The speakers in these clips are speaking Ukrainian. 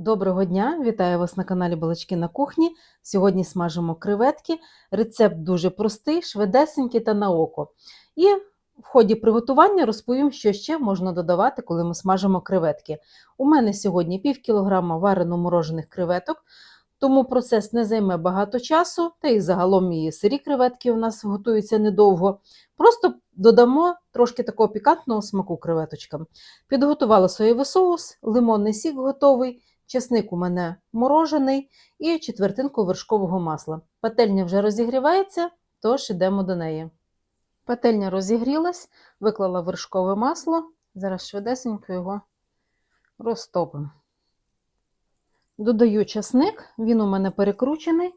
Доброго дня! Вітаю вас на каналі Балачки на кухні. Сьогодні смажимо креветки. Рецепт дуже простий, швидесенький та на око. І в ході приготування розповім, що ще можна додавати, коли ми смажимо креветки. У мене сьогодні пів кілограма варено морожених креветок, тому процес не займе багато часу, та і загалом і сирі креветки у нас готуються недовго. Просто додамо трошки такого пікантного смаку креветочкам. Підготувала соєвий соус, лимонний сік готовий. Чесник у мене морожений і четвертинку вершкового масла. Пательня вже розігрівається, тож йдемо до неї. Пательня розігрілась, виклала вершкове масло. Зараз швидесенько його розтопимо. Додаю чесник, він у мене перекручений.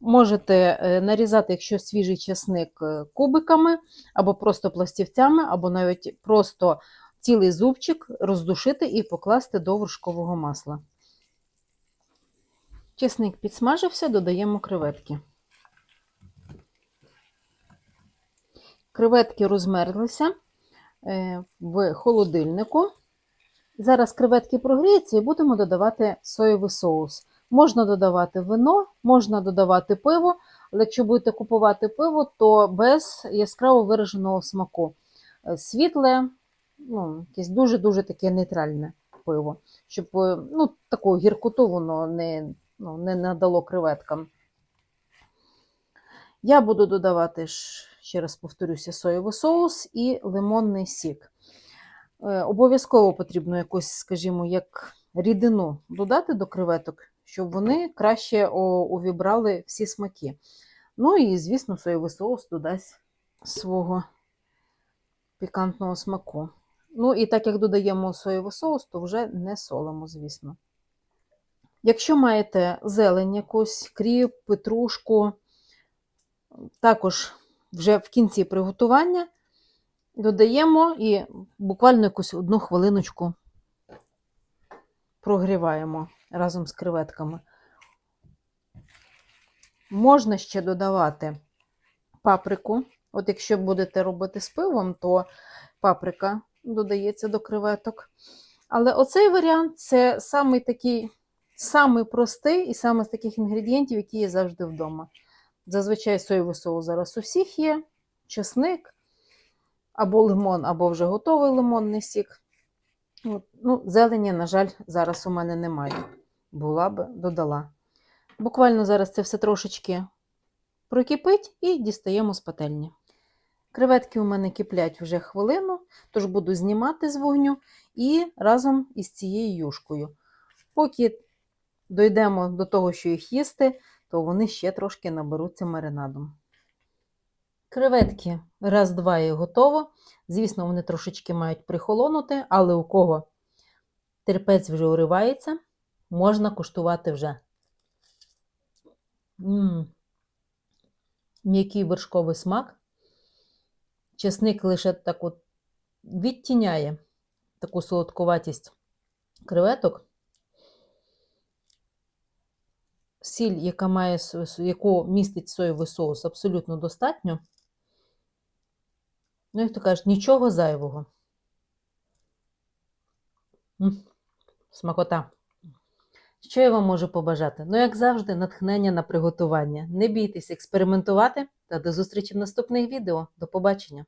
Можете е, нарізати, якщо свіжий чесник, е, кубиками, або просто пластівцями, або навіть просто цілий зубчик роздушити і покласти до вершкового масла. Чесник підсмажився, додаємо креветки. Креветки розмерзлися е, в холодильнику. Зараз креветки прогріються і будемо додавати соєвий соус. Можна додавати вино, можна додавати пиво, але якщо будете купувати пиво, то без яскраво вираженого смаку. Е, Світле, ну, якесь дуже-дуже таке нейтральне пиво, щоб е, ну, таку гіркоту воно не, ну, не надало креветкам. Я буду додавати, ще раз повторюся, соєвий соус і лимонний сік. Е, Обов'язково потрібно якусь, скажімо, як рідину додати до креветок, щоб вони краще увібрали всі смаки. Ну і, звісно, соєвий соус додасть свого пікантного смаку. Ну і так як додаємо соєвий соус, то вже не солимо, звісно. Якщо маєте зелень якусь, кріп, петрушку, також вже в кінці приготування додаємо і буквально якусь одну хвилиночку прогріваємо разом з креветками. Можна ще додавати паприку. От якщо будете робити з пивом, то паприка додається до креветок. Але оцей варіант це самий такий, самий простий і саме з таких інгредієнтів, які є завжди вдома. Зазвичай соєвий соус зараз у всіх є, чесник, або лимон, або вже готовий лимонний сік. От, Ну, Зелені, на жаль, зараз у мене немає. Була б, додала. Буквально зараз це все трошечки прокипить і дістаємо з пательні. Креветки у мене киплять вже хвилину, тож буду знімати з вогню і разом із цією юшкою. Поки дійдемо до того, що їх їсти, то вони ще трошки наберуться маринадом. Креветки раз-два і готово. Звісно, вони трошечки мають прихолонути, але у кого терпець вже уривається, можна куштувати вже. М'який вершковий смак. Чесник лише так от відтіняє таку солодкуватість креветок. Сіль, яка має, яку містить соєвий соус, абсолютно достатньо. Ну, як то кажуть, нічого зайвого. М -м, смакота. Що я вам можу побажати? Ну, як завжди, натхнення на приготування. Не бійтесь експериментувати та до зустрічі в наступних відео. До побачення!